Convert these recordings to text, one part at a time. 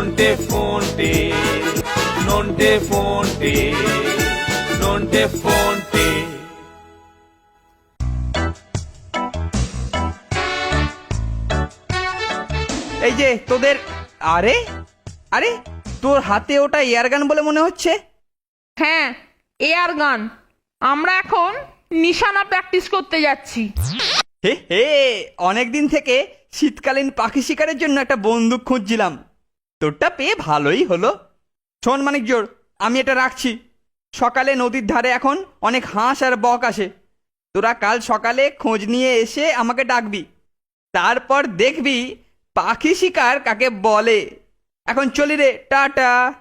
Nonte fonte, nonte fonte, nonte fonte. এই যে তোদের আরে? আরে তোর হাতে ওটা এয়ারগান বলে মনে হচ্ছে? হ্যাঁ এয়ার গান আমরা এখন নিশানা প্র্যাকটিস করতে যাচ্ছি। হে হে অনেকদিন থেকে শীতকালীন পাখি শিকারের জন্য একটা বন্দুক খুঁজছিলাম। তোরটা পেয়ে ভালোই হলো। শোন মানিক জোর আমি এটা রাখছি। সকালে নদীর ধারে এখন অনেক হাঁস আর বক আসে। তোরা কাল সকালে খোঁজ নিয়ে এসে আমাকে ডাকবি। তারপর দেখবি পাখি শিকার কাকে বলে। এখন চলি রে টাটা।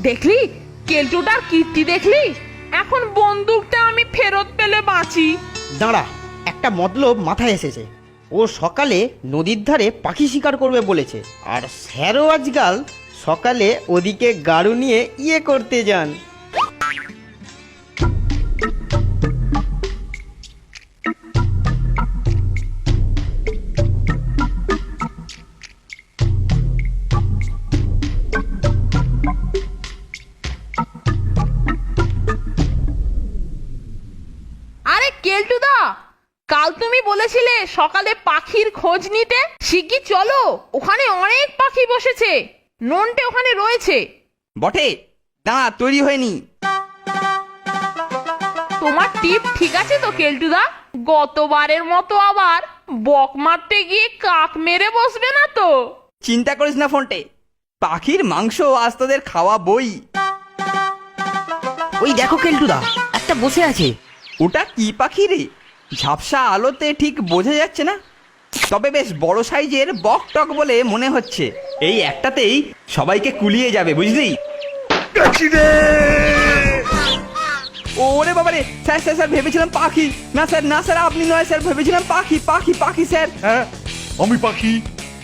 দেখলি? কেলটুটার কীর্তি দেখলি? এখন বন্দুকটা আমি ফেরত পেলে বাঁচি। দাঁড়া একটা মতলব মাথায় এসেছে। ও সকালে নদীর ধারে পাখি শিকার করবে বলেছে। আর স্যারও আজকাল সকালে ওদিকে গাড়ু নিয়ে ইয়ে করতে যান। আরে কেলটুদা! কাল তুমি বলেছিলে সকালে পাখির খোঁজ নিতে? শিগগি চলো ওখানে অনেক পাখি বসেছে। ননটে ওখানে রয়েছে। বটে দাঁড়া তৈরি হয়নি। তোমার টিপ ঠিক আছে তো কেলটুদা? গতবারের মতো আবার বক মারতে গিয়ে কাক মেরে বসবে না তো? চিন্তা করিস না ফোনটে। পাখির মাংস আজ তোদের খাওয়া বই। ওই দেখো কেলটুদা একটা বসে আছে। ওটা কি পাখি রে? ঝাপসা আলোতে ঠিক বোঝা যাচ্ছে না। তবে বেশ বড় সাইজের বক টক বলে মনে হচ্ছে। এই একটাতেই সবাইকে কুলিয়ে যাবে বুঝলি? ওরে বাবারে স্যার স্যার স্যার ভেবেছিলাম পাখি। না স্যার না স্যার আপনি নয় স্যার ভেবেছিলাম পাখি পাখি পাখি স্যার। হ্যাঁ আমি পাখি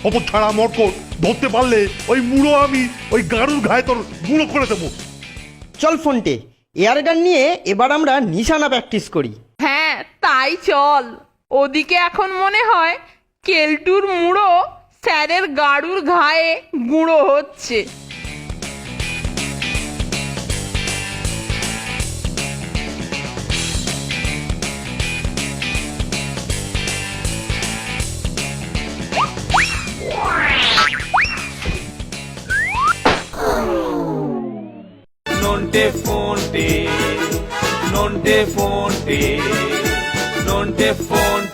খবর ছাড়া মরকট ধরতে পারলে ওই মুড়ো আমি ওই গাড়ুর ঘায়ে তোর গুঁড়ো করে দেবো। চল ফোনটে এয়ারগান নিয়ে এবার আমরা নিশানা প্র্যাকটিস করি। হ্যাঁ তাই চল। ওদিকে এখন মনে হয় কেলটুর মুড়ো স্যারের গাড়ুর ঘায়ে গুঁড়ো হচ্ছে। Nonte fonte, nonte fonte, don't they phone